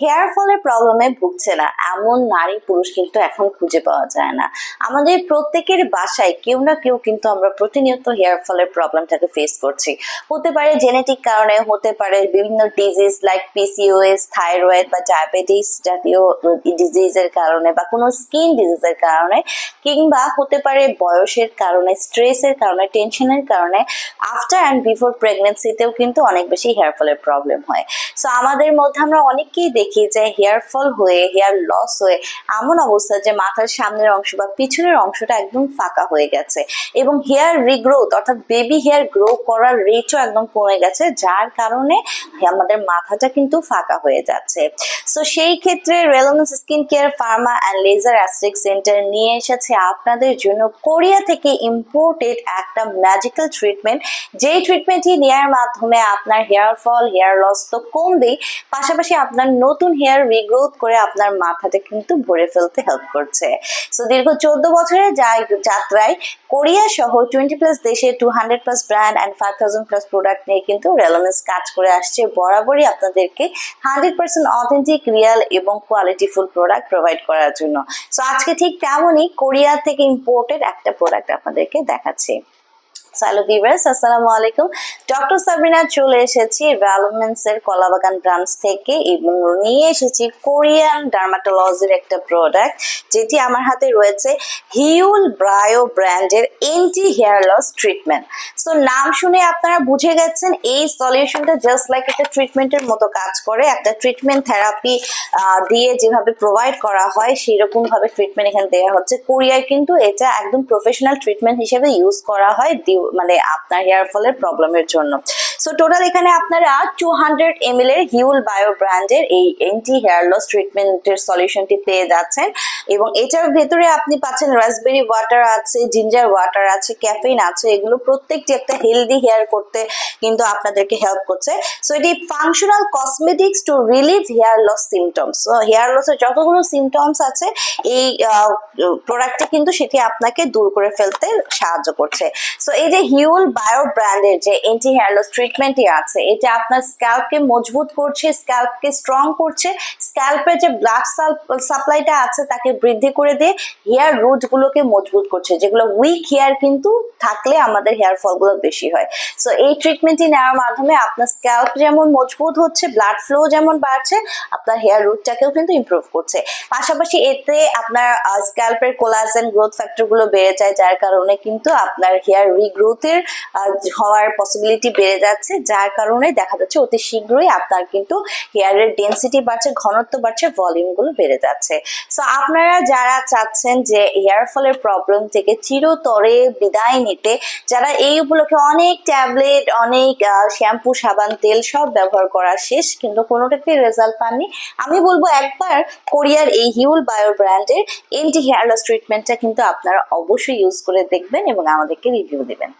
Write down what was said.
Hair ফলের প্রবলেমে ভুগছে না। এমন নারী পুরুষ কিন্তু এখন খুঁজে পাওয়া যায় না। আমাদের প্রত্যেকের বাসায় কেউ না কেউ কিন্তু আমরা প্রতিনিয়ত হেয়ার ফলের প্রবলেমটাকে ফেস করছি। হতে পারে জেনেটিক কারণে, হতে পারে বিভিন্ন ডিজিজ লাইক পিসিওএস থাইরয়েড বা ডায়াবেটিস জাতীয় ডিজিজের কারণে বা কোনো স্কিন ডিজিজের কারণে, কিংবা হতে পারে বয়সের কারণে স্ট্রেসের কারণে টেনশনের কারণে আফটার অ্যান্ড বিফোর প্রেগনেন্সিতেও কিন্তু অনেক বেশি হেয়ার ফলের প্রবলেম হয়। সো আমাদের মধ্যে আমরা অনেকেই দেখি যে হেয়ার ফল হয়ে হেয়ার লস হয়ে, এমন অবস্থা যে মাথার সামনের অংশ বা পিছনের অংশটা একদম ফাঁকা হয়ে গেছে। এবং হেয়ার রিগ্রোথ অর্থাৎ বেবি হেয়ার গ্রো করার রেটও একদম কমে গেছে, যার কারণে আমাদের মাথাটা কিন্তু ফাঁকা হয়ে যাচ্ছে। সো সেই ক্ষেত্রে রেলমেন্স skin care pharma and laser aesthetic centre নিয়ে এসেছে আপনাদের জন্য কোরিয়া থেকে ইম্পোর্টেড একটা ম্যাজিক্যাল ট্রিটমেন্ট যেই ট্রিটমেন্টটি নেওয়ার মাধ্যমে আপনার হেয়ার ফল হেয়ার লস তো কমবেই, পাশাপাশি আপনার নতুন হেয়ার রিগ্রোথ করে আপনার মাথাটা কিন্তু ভরে ফেলতে হেল্প করছে। সো দীর্ঘ চোদ্দ বছরের যাত্রায় কোরিয়া সহ টোয়েন্টি প্লাস দেশে two hundred plus brand and five thousand plus product নিয়ে কিন্তু রেলমেন্স কাজ করে আসছে। বরাবরই আপনাদেরকে হান্ড্রেড পার্সেন্ট অথেন্টিক রিয়াল এবং কোয়ালিটিফুল প্রোডাক্ট প্রোভাইড করার জন্য। সো আজকে ঠিক তেমনই কোরিয়া থেকে ইম্পোর্টেড একটা প্রোডাক্ট আপনাদেরকে দেখাচ্ছি। আপনারা বুঝে গেছেন, এই সলিউশনটা জাস্ট লাইক একটা ট্রিটমেন্টের মতো কাজ করে। একটা ট্রিটমেন্ট থেরাপি দিয়ে যেভাবে প্রোভাইড করা হয় সেই রকম ভাবে ট্রিটমেন্ট এখানে দেওয়া হচ্ছে। কোরিয়ায় কিন্তু এটা একদম প্রফেশনাল ট্রিটমেন্ট হিসেবে ইউজ করা হয়। মানে আপনার হেয়ার ফলের প্রবলেমের জন্য। সো টোটাল এখানে আপনারা টু হান্ড্রেড এম এর হিউল বায়ো ব্র্যান্ডের এই এন্টি হেয়ার লস ট্রিটমেন্টের সলিউশনটি পেয়ে যাচ্ছেন। এবং এটার ভেতরে আপনি পাচ্ছেন রাসবেরি ওয়াটার আছে জিঞ্জার ওয়াটার আছে ক্যাফেইন আছে, এগুলো প্রত্যেকটি একটা হেলদি হেয়ার করতে কিন্তু আপনাদেরকে হেল্প করছে। সো এটি functional cosmetics to relieve hair loss symptoms hair লসের যতগুলো সিমটমস আছে, এই প্রোডাক্টে কিন্তু সেটি আপনাকে দূর করে ফেলতে সাহায্য করছে। সো এই যে হিউল বায়ো ব্র্যান্ডের যে এন্টি হেয়ার লস ট্রিটমেন্টই আছে, এটা আপনার স্ক্যাল্পকে মজবুত করছে স্ক্যাল্পকে স্ট্রং করছে স্ক্যাল্পের যে ব্লাড সাপ্লাইটা আছে, তাকে বৃদ্ধি করে দিয়ে হেয়ার রুট গুলোকে মজবুত করছে, যেগুলো উইক হেয়ার কিন্তু থাকলে আমাদের হেয়ার ফলগুলো বেশি হয়। সো এই ট্রিটমেন্টটি নেওয়ার মাধ্যমে আপনার স্ক্যাল্প যেমন মজবুত হচ্ছে ব্লাড ফ্লো যেমন বাড়ছে, আপনার হেয়ার রুটটাকেও কিন্তু ইমপ্রুভ করছে। পাশাপাশি এতে আপনার স্ক্যাল্পের কোলাজেন গ্রোথ ফ্যাক্টরগুলো বেড়ে যায়, যার কারণে কিন্তু আপনার হেয়ার রিগ্রোথের হওয়ার পসিবিলিটি বেড়ে যাচ্ছে, যার কারণে দেখা যাচ্ছে অতি শীঘ্রই আপনার কিন্তু হেয়ারের ডেন্সিটি বাড়ছে, ঘনত্ব বাড়ছে ভলিউমগুলো বেড়ে যাচ্ছে। সো আপনারা যারা চাচ্ছেন যে হেয়ার ফলের প্রবলেম থেকে চিরতরে বিদায় নিতে, যারা এই উপলক্ষে অনেক ট্যাবলেট অনেক শ্যাম্পু সাবান, তেল সব ব্যবহার করা শেষ, কিন্তু কোনোটাতে রেজাল্ট পাননি, আমি বলব একবার কোরিয়ার এই হিউল বায়ো ব্র্যান্ডের এন্টি হেয়ার লস ট্রিটমেন্টটা কিন্তু আপনারা অবশ্যই ইউজ করে দেখবেন এবং আমাদেরকে রিভিউ দেবেন।